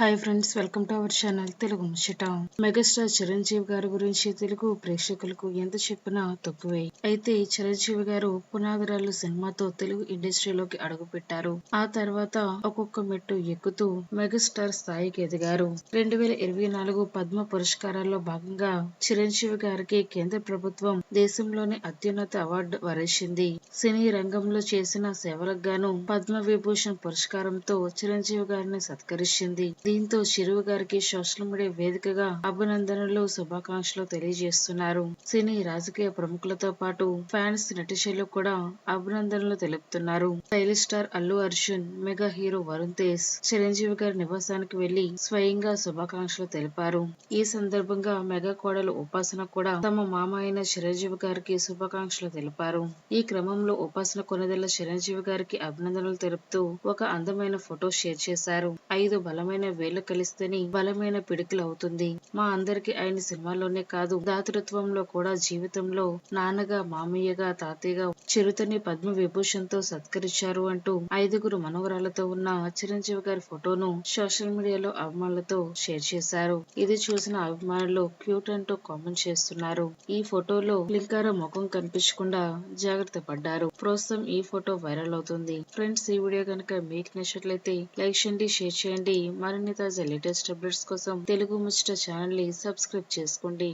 Hi friends welcome to our channel Telugu ముచ్చట megastar Chiranjeevi గారి గురించి తెలుగు ప్రేక్షకులకు ఎంత చెప్పినా తక్కువే. అయితే చిరంజీవి గారు పునాదిరాలు సినిమాతో తెలుగు ఇండస్ట్రీలోకి అడుగుపెట్టారు. ఆ తర్వాత ఒక్కొక్క మెట్టు ఎక్కుతూ మెగాస్టార్ స్థాయికి ఎదిగారు. రెండు వేల ఇరవై నాలుగు పద్మ పురస్కారాల్లో భాగంగా చిరంజీవి గారికి కేంద్ర ప్రభుత్వం దేశంలోనే అత్యున్నత అవార్డు వరేసింది. సినీ రంగంలో చేసిన సేవలకు గాను పద్మ విభూషణ్ పురస్కారంతో చిరంజీవి గారిని సత్కరించింది దీంతో చిరువు గారికి సోషల్ మీడియా వేదికగా అభినందనలు శుభాకాంక్షలు తెలియజేస్తున్నారు. సినీ రాజకీయ ప్రముఖులతో పాటు ఫ్యాన్స్ నటిషలు కూడా అభినందనలు తెలుపుతున్నారు. Stylish star Allu Arjun mega hero Varun Tej Chiranjeevi గారి నివాసానికి వెళ్ళి స్వయంగా శుభాకాంక్షలు తెలిపారు. ఈ సందర్భంగా మెగా కోడలు ఉపాసన కూడా తమ మామ అయిన చిరంజీవి గారికి శుభాకాంక్షలు తెలిపారు. ఈ క్రమంలో ఉపాసన కొనదెల్ల చిరంజీవి గారికి అభినందనలు తెలుపుతూ ఒక అందమైన ఫోటో షేర్ చేశారు. ఐదు బలమైన వేళ్ళు కలిస్తేనే బలమైన పిడికిలు అవుతుంది. మా అందరికి ఆయన సినిమాలోనే కాదు దాతృత్వంలో కూడా జీవితంలో నాన్నగా మామయ్యగా తాతయ్యగా చిరుతని పద్మ విభూషణ్తో సత్కరించారు అంటూ ఐదుగురు మనవరాలతో ఉన్న చిరంజీవి గారి ఫోటోను సోషల్ మీడియాలో అభిమానులతో షేర్ చేశారు. ఇది చూసిన అభిమానులు క్యూట్ అంటూ కామెంట్ చేస్తున్నారు. ఈ ఫోటోలో లింకార ముఖం కనిపించకుండా జాగ్రత్త పడ్డారు. ప్రస్తుతం ఈ ఫోటో వైరల్ అవుతుంది. ఫ్రెండ్స్ ఈ వీడియో కనుక మీకు నచ్చినట్లయితే లైక్ చేయండి షేర్ చేయండి. మరిన్ని తాజా లేటెస్ట్ అప్డేట్స్ కోసం తెలుగు ముచ్చట ఛానల్ని సబ్స్క్రైబ్ చేసుకోండి.